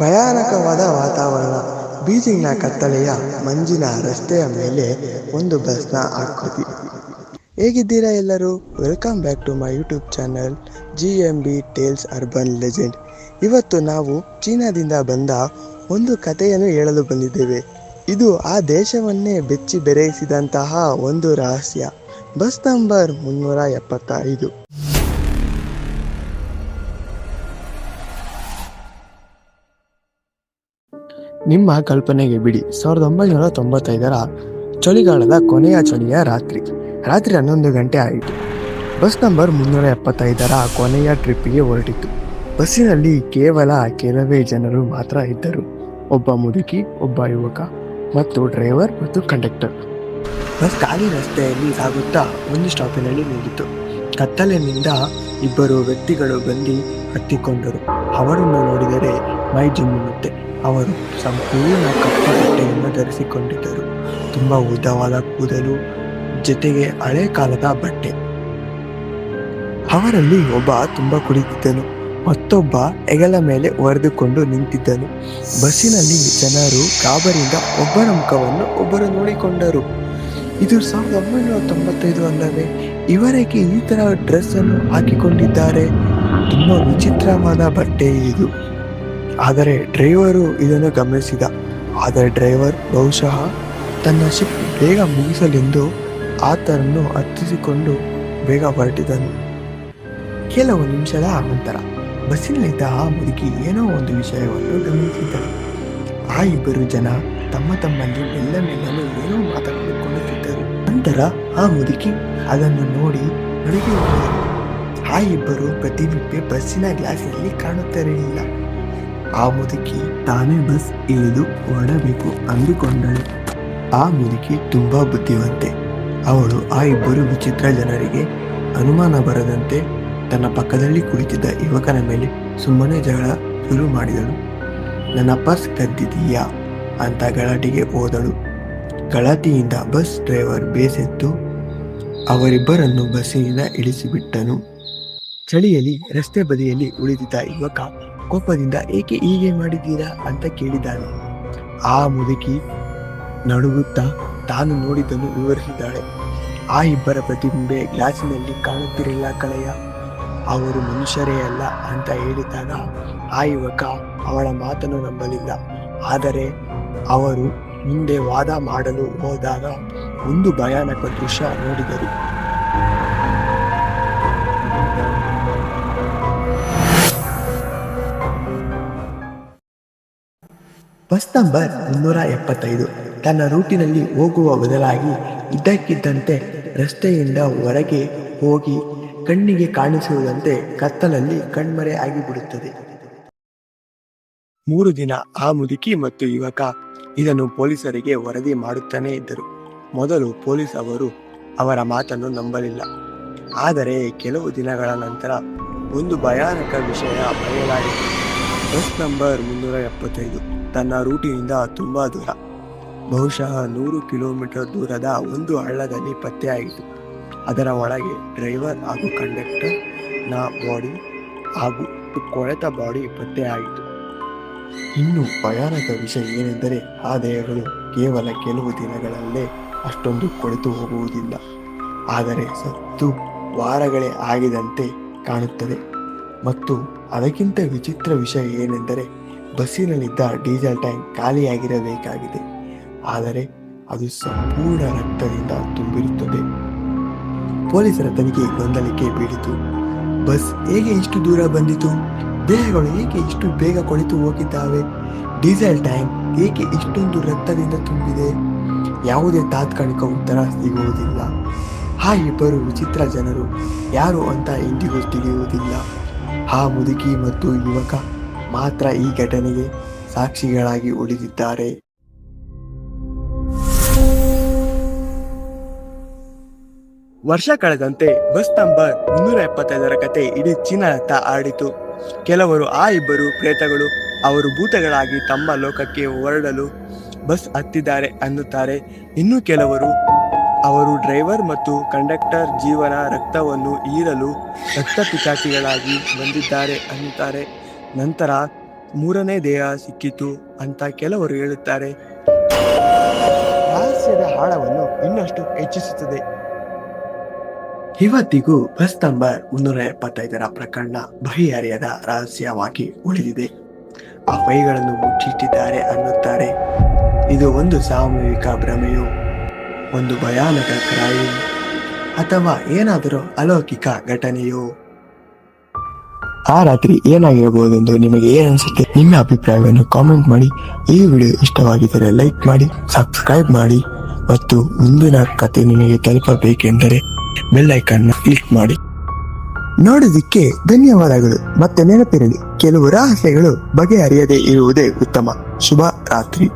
ಭಯಾನಕವಾದ ವಾತಾವರಣ. ಬೀಜಿಂಗ್ನ ಕತ್ತಲೆಯ ಮಂಜಿನ ರಸ್ತೆಯ ಮೇಲೆ ಒಂದು ಬಸ್ನ ಆಕೃತಿ. ಹೇಗಿದ್ದೀರಾ ಎಲ್ಲರೂ? Welcome back to my YouTube channel G M B tales urban legend ಇವತ್ತು ನಾವು ಚೀನಾದಿಂದ ಬಂದ ಒಂದು ಕಥೆಯನ್ನು ಹೇಳಲು ಬಂದಿದ್ದೇವೆ. ಇದು ಆ ದೇಶವನ್ನೇ ಬೆಚ್ಚಿ ಬೆರೆಯಿಸಿದಂತಹ ಒಂದು ರಹಸ್ಯ. ಬಸ್ ನಂಬರ್ ಮುನ್ನೂರ ಎಪ್ಪತ್ತೈದು. ನಿಮ್ಮ ಕಲ್ಪನೆಗೆ ಬಿಡಿ. ಸಾವಿರದ ಒಂಬೈನೂರ ತೊಂಬತ್ತೈದರ ಚಳಿಗಾಲದ ಕೊನೆಯ ಚಳಿಯ ರಾತ್ರಿ. ರಾತ್ರಿ ಹನ್ನೊಂದು ಗಂಟೆ ಆಯಿತು. ಬಸ್ ನಂಬರ್ ಮುನ್ನೂರ ಎಪ್ಪತ್ತೈದರ ಕೊನೆಯ ಟ್ರಿಪ್ಪಿಗೆ ಹೊರಟಿತು. ಬಸ್ಸಿನಲ್ಲಿ ಕೇವಲ ಕೆಲವೇ ಜನರು ಮಾತ್ರ ಇದ್ದರು. ಒಬ್ಬ ಮುದುಕಿ, ಒಬ್ಬ ಯುವಕ ಮತ್ತು ಡ್ರೈವರ್ ಮತ್ತು ಕಂಡಕ್ಟರ್. ಬಸ್ ಖಾಲಿ ರಸ್ತೆಯಲ್ಲಿ ಸಾಗುತ್ತಾ ಒಂದು ಸ್ಟಾಪಿನಲ್ಲಿ ನಿಂತಿತು. ಕತ್ತಲಿನಿಂದ ಇಬ್ಬರು ವ್ಯಕ್ತಿಗಳು ಬಂದು ಹತ್ತಿಕೊಂಡರು. ಅವರನ್ನು ನೋಡಿದರೆ ಮೈ ಜುಮ್ಮುತ್ತೆ ಅವರು ಸಂಪೂರ್ಣ ಕಪ್ಪು ಬಟ್ಟೆಯನ್ನು ಧರಿಸಿಕೊಂಡಿದ್ದರು. ತುಂಬ ಉದ್ದವಾದ ಕೂದಲು, ಜೊತೆಗೆ ಹಳೆ ಕಾಲದ ಬಟ್ಟೆ. ಅವರಲ್ಲಿ ಒಬ್ಬ ತುಂಬ ಕುಳಿತಿದ್ದನು, ಮತ್ತೊಬ್ಬ ಹೆಗಲ ಮೇಲೆ ಒರೆದುಕೊಂಡು ನಿಂತಿದ್ದನು. ಬಸ್ಸಿನಲ್ಲಿ ಜನರು ಗಾಬರಿಯಿಂದ ಒಬ್ಬರ ಮುಖವನ್ನು ಒಬ್ಬರು ನೋಡಿಕೊಂಡರು. ಇದು ಸಾವಿರದ ಒಂಬೈನೂರ ತೊಂಬತ್ತೈದು ಅಲ್ಲವೇ? ಇವರಿಗೆ ಈ ತರ ಡ್ರೆಸ್ ಅನ್ನು ಹಾಕಿಕೊಂಡಿದ್ದಾರೆ. ತುಂಬಾ ವಿಚಿತ್ರವಾದ ಬಟ್ಟೆ ಇದು. ಆದರೆ ಡ್ರೈವರು ಇದನ್ನು ಗಮನಿಸಿದ. ಆದರೆ ಡ್ರೈವರ್ ಬಹುಶಃ ತನ್ನ ಶಿಫ್ಟ್ ಬೇಗ ಮುಗಿಸಲೆಂದು ಆತನನ್ನು ಹತ್ತಿಸಿಕೊಂಡು ಬೇಗ ಹೊರಟಿದನು. ಕೆಲವು ನಿಮಿಷದ ನಂತರ ಬಸ್ಸಿನಲ್ಲಿದ್ದ ಆ ಮುದುಕಿ ಏನೋ ಒಂದು ವಿಷಯವನ್ನು ಗಮನಿಸಿದ್ದಳು ಆ ಇಬ್ಬರು ಜನ ತಮ್ಮ ತಮ್ಮಲ್ಲಿ ಮೆಲ್ಲ ಮೆಲ್ಲಲು ಏನೋ ಮಾತನಾಡಿಕೊಳ್ಳುತ್ತಿದ್ದರು ನಂತರ ಆ ಮುದುಕಿ ಅದನ್ನು ನೋಡಿ ಹೋದರು ಆ ಇಬ್ಬರು ಪ್ರತಿಬಿಂಬೆ ಬಸ್ಸಿನ ಗ್ಲಾಸಿನಲ್ಲಿ ಕಾಣುತ್ತಿರಲಿಲ್ಲ ಆ ಮುದುಕಿ ತಾನೇ ಬಸ್ ಇಳಿದು ಹೊರಡಬೇಕು ಅಂದುಕೊಂಡಳು. ಆ ಮುದುಕಿ ತುಂಬಾ ಬುದ್ಧಿವಂತೆ. ಅವಳು ಆ ಇಬ್ಬರು ವಿಚಿತ್ರ ಜನರಿಗೆ ಅನುಮಾನ ಬರದಂತೆ ತನ್ನ ಪಕ್ಕದಲ್ಲಿ ಕುಳಿತಿದ್ದ ಯುವಕನ ಮೇಲೆ ಸುಮ್ಮನೆ ಜಗಳ ಶುರು ಮಾಡಿದಳು. ನನ್ನ ಬಸ್ ಕದ್ದಿದೀಯಾ ಅಂತ ಗಲಾಟೆಗೆ ಹೋದಳು. ಗಲಾಟೆಯಿಂದ ಬಸ್ ಡ್ರೈವರ್ ಬೇಸೆತ್ತು ಅವರಿಬ್ಬರನ್ನು ಬಸ್ಸಿನಿಂದ ಇಳಿಸಿಬಿಟ್ಟನು. ಚಳಿಯಲ್ಲಿ ರಸ್ತೆ ಬದಿಯಲ್ಲಿ ಉಳಿದಿದ್ದ ಯುವಕ ಕೋಪದಿಂದ ಏಕೆ ಹೀಗೆ ಮಾಡಿದ್ದೀರಾ ಅಂತ ಕೇಳಿದ್ದಾನೆ ಆ ಮುದುಕಿ ನಡುಗುತ್ತಾ ತಾನು ನೋಡಿದ್ದನ್ನು ವಿವರಿಸಿದ್ದಾಳೆ. ಆ ಇಬ್ಬರ ಪ್ರತಿಬಿಂಬೆ ಗ್ಲಾಸಿನಲ್ಲಿ ಕಾಣುತ್ತಿರಲಿಲ್ಲ ಕಳೆಯ. ಅವರು ಮನುಷ್ಯರೇ ಅಲ್ಲ ಅಂತ ಹೇಳಿದಾಗ ಆ ಯುವಕ ಅವಳ ಮಾತನ್ನು ನಂಬಲಿಲ್ಲ. ಆದರೆ ಅವರು ಮುಂದೆ ವಾದ ಮಾಡಲು ಹೋದಾಗ ಒಂದು ಭಯಾನಕ ದೃಶ್ಯ ನೋಡಿದರು. ಬಸ್ ನಂಬರ್ ಮುನ್ನೂರ ಎಪ್ಪತ್ತೈದು. ತನ್ನ ರೂಟಿನಲ್ಲಿ ಹೋಗುವ ಬದಲಾಗಿ ಇದ್ದಕ್ಕಿದ್ದಂತೆ ರಸ್ತೆಯಿಂದ ಹೊರಗೆ ಹೋಗಿ ಕಣ್ಣಿಗೆ ಕಾಣಿಸುವುದಂತೆ ಕತ್ತಲಲ್ಲಿ ಕಣ್ಮರೆ ಆಗಿಬಿಡುತ್ತದೆ. ಮೂರು ದಿನ ಆ ಮುದುಕಿ ಮತ್ತು ಯುವಕ ಇದನ್ನು ಪೊಲೀಸರಿಗೆ ವರದಿ ಮಾಡುತ್ತಾನೇ ಇದ್ದರು. ಮೊದಲು ಪೊಲೀಸ್ ಅವರು ಅವರ ಮಾತನ್ನು ನಂಬಲಿಲ್ಲ. ಆದರೆ ಕೆಲವು ದಿನಗಳ ನಂತರ ಒಂದು ಭಯಾನಕ ವಿಷಯ ಬಯಲಾಯಿತು ಬಸ್ ನಂಬರ್ ಮುನ್ನೂರ ಎಪ್ಪತ್ತೈದು. ತನ್ನ ರೂಟಿನಿಂದ ತುಂಬ ದೂರ. ಬಹುಶಃ ನೂರು ಕಿಲೋಮೀಟರ್ ದೂರದ ಒಂದು ಹಳ್ಳದಲ್ಲಿ ಪತ್ತೆಯಾಯಿತು ಅದರ ಒಳಗೆ ಡ್ರೈವರ್ ಹಾಗೂ ಕಂಡಕ್ಟರ್ನ ಬಾಡಿ ಹಾಗೂ ಕೊಳೆತ ಬಾಡಿ ಪತ್ತೆಯಾಯಿತು ಇನ್ನು ಭಯಾನಕ ವಿಷಯ ಏನೆಂದರೆ, ಆ ದೇಹಗಳು ಕೇವಲ ಕೆಲವು ದಿನಗಳಲ್ಲೇ ಅಷ್ಟೊಂದು ಕೊಳೆತು ಹೋಗುವುದಿಲ್ಲ. ಆದರೆ ಸತ್ತು ವಾರಗಳೇ ಆಗಿದಂತೆ ಕಾಣುತ್ತದೆ. ಮತ್ತು ಅದಕ್ಕಿಂತ ವಿಚಿತ್ರ ವಿಷಯ ಏನೆಂದರೆ ಬಸ್ಸಿನಲ್ಲಿದ್ದ ಡೀಸೆಲ್ ಟ್ಯಾಂಕ್ ಖಾಲಿಯಾಗಿರಬೇಕಾಗಿದೆ. ಆದರೆ ಅದು ಸಂಪೂರ್ಣ ರಕ್ತದಿಂದ ತುಂಬಿರುತ್ತದೆ. ಪೊಲೀಸರ ತನಿಖೆ ಗೊಂದಲಕ್ಕೆ ಬೀಳಿತು. ಬಸ್ ಹೇಗೆ ಇಷ್ಟು ದೂರ ಬಂದಿತು? ದೇಹಗಳು ಏಕೆ ಇಷ್ಟು ಬೇಗ ಕೊಳಿತು ಹೋಗಿದ್ದಾವೆ? ಡೀಸೆಲ್ ಟ್ಯಾಂಕ್ ಏಕೆ ಇಷ್ಟೊಂದು ರಕ್ತದಿಂದ ತುಂಬಿದೆ? ಯಾವುದೇ ತಾತ್ಕಾಲಿಕ ಉತ್ತರ ಸಿಗುವುದಿಲ್ಲ. ಆ ಇಬ್ಬರು ವಿಚಿತ್ರ ಜನರು ಯಾರು ಅಂತ ಎಂದಿಗೂ ತಿಳಿಯುವುದಿಲ್ಲ. ಆ ಮುದುಕಿ ಮತ್ತು ಯುವಕ ಮಾತ್ರ ಈ ಘಟನೆಗೆ ಸಾಕ್ಷಿಗಳಾಗಿ ಉಳಿದಿದ್ದಾರೆ. ವರ್ಷ ಕಳೆದಂತೆ ಬಸ್ ನಂಬರ್ ಮುನ್ನೂರ ಎಪ್ಪತ್ತೈದರ ಕತೆ ಇಡೀ ಚೀನಾದತ್ತ ಆಡಿತು. ಕೆಲವರು ಆ ಇಬ್ಬರು ಪ್ರೇತಗಳು ಅವರು ಭೂತಗಳಾಗಿ ತಮ್ಮ ಲೋಕಕ್ಕೆ ಹೊರಡಲು ಬಸ್ ಹತ್ತಿದ್ದಾರೆ ಅನ್ನುತ್ತಾರೆ. ಇನ್ನು ಕೆಲವರು ಅವರು ಡ್ರೈವರ್ ಮತ್ತು ಕಂಡಕ್ಟರ್ ಜೀವನ ರಕ್ತವನ್ನು ಹೀರಲು ರಕ್ತ ಪಿಚಾಚಿಗಳಾಗಿ ಬಂದಿದ್ದಾರೆ ಅನ್ನುತ್ತಾರೆ. ನಂತರ ಮೂರನೇ ದೇಹ ಸಿಕ್ಕಿತು ಅಂತ ಕೆಲವರು ಹೇಳುತ್ತಾರೆ. ರಹಸ್ಯದ ಆಳವನ್ನು ಇನ್ನಷ್ಟು ಹೆಚ್ಚಿಸುತ್ತದೆ. ಇವತ್ತಿಗೂ ಬಸ್ ನಂಬರ್ ಮುನ್ನೂರ ಎಪ್ಪತ್ತೈದರ ಪ್ರಕರಣ ಬಗೆಹರಿಯದ ರಹಸ್ಯವಾಗಿ ಉಳಿದಿದೆ. ಆ ಕೈಗಳನ್ನು ಮುಚ್ಚಿಟ್ಟಿದ್ದಾರೆ ಅನ್ನುತ್ತಾರೆ. ಇದು ಒಂದು ಸಾಮೂಹಿಕ ಭ್ರಮೆಯು, ಒಂದು ಭಯಾನಕ ಕ್ರೈಮ್, ಅಥವಾ ಏನಾದರೂ ಅಲೌಕಿಕ ಘಟನೆಯೋ? ಆ ರಾತ್ರಿ ಏನಾಗಿರಬಹುದೆಂದು ನಿಮಗೆ ಏನು ಅನಿಸುತ್ತೆ? ನಿಮ್ಮ ಅಭಿಪ್ರಾಯವನ್ನು ಕಾಮೆಂಟ್ ಮಾಡಿ. ಈ ವಿಡಿಯೋ ಇಷ್ಟವಾಗಿದ್ದರೆ ಲೈಕ್ ಮಾಡಿ ಸಬ್ಸ್ಕ್ರೈಬ್ ಮಾಡಿ ಮತ್ತು ಮುಂದಿನ ಕತೆ ನಿಮಗೆ ತಲುಪಬೇಕೆಂದರೆ ಬೆಲ್ ಐಕಾನ್ ಕ್ಲಿಕ್ ಮಾಡಿ. ನೋಡೋದಿಕ್ಕೆ ಧನ್ಯವಾದಗಳು. ಮತ್ತೆ ನೆನಪಿರಲಿ, ಕೆಲವು ರಹಸ್ಯಗಳು ಬಗೆಹರಿಯದೇ ಇರುವುದೇ ಉತ್ತಮ. ಶುಭ ರಾತ್ರಿ.